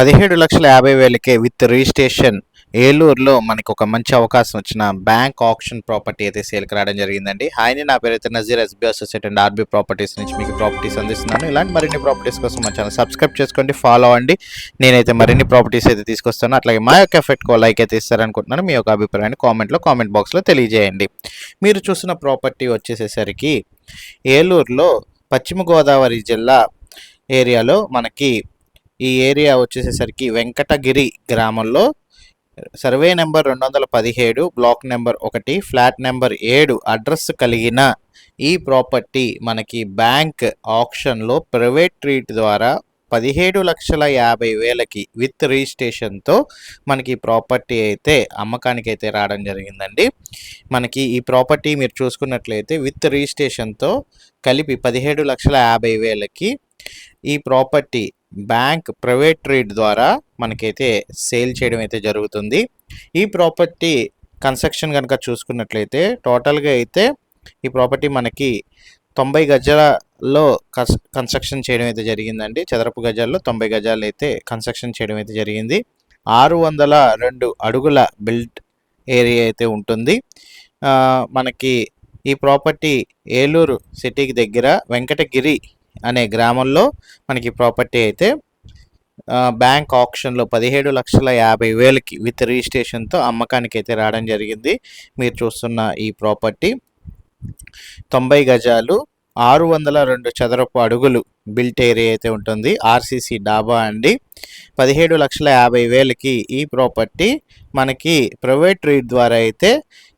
పదిహేడు లక్షల యాభై వేలకే విత్ రిజిస్ట్రేషన్ ఏలూరులో మనకి ఒక మంచి అవకాశం వచ్చిన బ్యాంక్ ఆప్షన్ ప్రాపర్టీ అయితే సేల్కి రావడం జరిగిందండి. హాయ్ని నా పేరు అయితే Nazeer SB associate and RB properties నుంచి మీకు ప్రాపర్టీస్ అందిస్తున్నాను. ఇలాంటి మరిన్ని ప్రాపర్టీస్ కోసం మా ఛానల్ సబ్స్క్రైబ్ చేసుకోండి ఫాలో అవ్వండి. నేనైతే మరిన్ని ప్రాపర్టీస్ అయితే తీసుకొస్తాను. అట్లాగే మా యొక్క ఎఫెక్ట్కో లైక్ అయితే ఇస్తారనుకుంటున్నాను. మీ యొక్క అభిప్రాయాన్ని కామెంట్లో కామెంట్ బాక్స్లో తెలియజేయండి. మీరు చూసిన ప్రాపర్టీ వచ్చేసేసరికి ఏలూరులో పశ్చిమ గోదావరి జిల్లా ఏరియాలో మనకి ఈ ఏరియా వచ్చేసేసరికి వెంకటగిరి గ్రామంలో సర్వే నెంబర్ రెండు వందల పదిహేడు బ్లాక్ నెంబర్ ఒకటి ఫ్లాట్ నెంబర్ ఏడు అడ్రస్ కలిగిన ఈ ప్రాపర్టీ మనకి బ్యాంక్ ఆప్షన్లో ప్రైవేట్ ట్రీట్ ద్వారా పదిహేడు లక్షల యాభై వేలకి విత్ రిజిస్ట్రేషన్తో మనకి ప్రాపర్టీ అయితే అమ్మకానికి అయితే రావడం జరిగిందండి. మనకి ఈ ప్రాపర్టీ మీరు చూసుకున్నట్లయితే విత్ రిజిస్ట్రేషన్తో కలిపి పదిహేడు లక్షల యాభై వేలకి ఈ ప్రాపర్టీ బ్యాంక్ ప్రైవేట్ ట్రేడ్ ద్వారా మనకైతే సేల్ చేయడం అయితే జరుగుతుంది. ఈ ప్రాపర్టీ కన్స్ట్రక్షన్ కనుక చూసుకున్నట్లయితే టోటల్గా అయితే ఈ ప్రాపర్టీ మనకి తొంభై గజాలలో కన్స్ట్రక్షన్ చేయడం అయితే జరిగిందండి. చదరపు గజాల్లో తొంభై గజాలు అయితే కన్స్ట్రక్షన్ చేయడం అయితే జరిగింది. ఆరు వందల రెండు అడుగుల బిల్డ్ ఏరియా అయితే ఉంటుంది. మనకి ఈ ప్రాపర్టీ ఏలూరు సిటీకి దగ్గర వెంకటగిరి అనే గ్రామంలో మనకి ప్రాపర్టీ అయితే బ్యాంక్ ఆప్షన్లో పదిహేడు లక్షల యాభై వేలకి విత్ రిజిస్ట్రేషన్తో అమ్మకానికి అయితే రావడం జరిగింది. మీరు చూస్తున్న ఈ ప్రాపర్టీ తొంభై గజాలు ఆరు వందల రెండు చదరపు అడుగులు బిల్ట్ ఏరియా అయితే ఉంటుంది. ఆర్సీసీ డాబా అండి. పదిహేడు లక్షల యాభై వేలకి ఈ ప్రాపర్టీ మనకి ప్రైవేట్ రీడ్ ద్వారా అయితే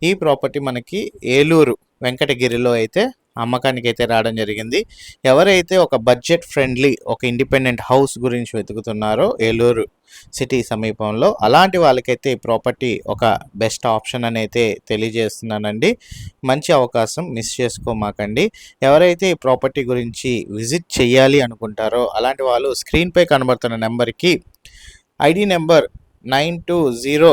ఈ ప్రాపర్టీ మనకి ఏలూరు వెంకటగిరిలో అయితే అమ్మకానికి అయితే రావడం జరిగింది. ఎవరైతే ఒక బడ్జెట్ ఫ్రెండ్లీ ఒక ఇండిపెండెంట్ హౌస్ గురించి వెతుకుతున్నారో ఏలూరు సిటీ సమీపంలో అలాంటి వాళ్ళకైతే ఈ ప్రాపర్టీ ఒక బెస్ట్ ఆప్షన్ అని అయితే తెలియజేస్తున్నానండి. మంచి అవకాశం మిస్ చేసుకోమాకండి. ఎవరైతే ఈ ప్రాపర్టీ గురించి విజిట్ చేయాలి అనుకుంటారో అలాంటి వాళ్ళు స్క్రీన్పై కనబడుతున్న నెంబర్కి ID number nine two zero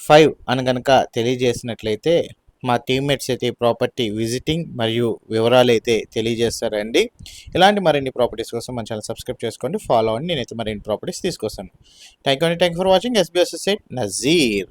five అని కనుక తెలియజేసినట్లయితే మా టీమ్మేట్స్ అయితే ఈ ప్రాపర్టీ విజిటింగ్ మరియు వివరాలు అయితే తెలియజేస్తారండి. ఇలాంటి మరిన్ని ప్రాపర్టీస్ కోసం మన ఛానల్ సబ్స్క్రైబ్ చేసుకోండి ఫాలో అవ్వండి. నేనైతే మరిన్ని ప్రాపర్టీస్ తీసుకొస్తాను. థ్యాంక్ యూ అండి. Thank for watching SBS set Nazeer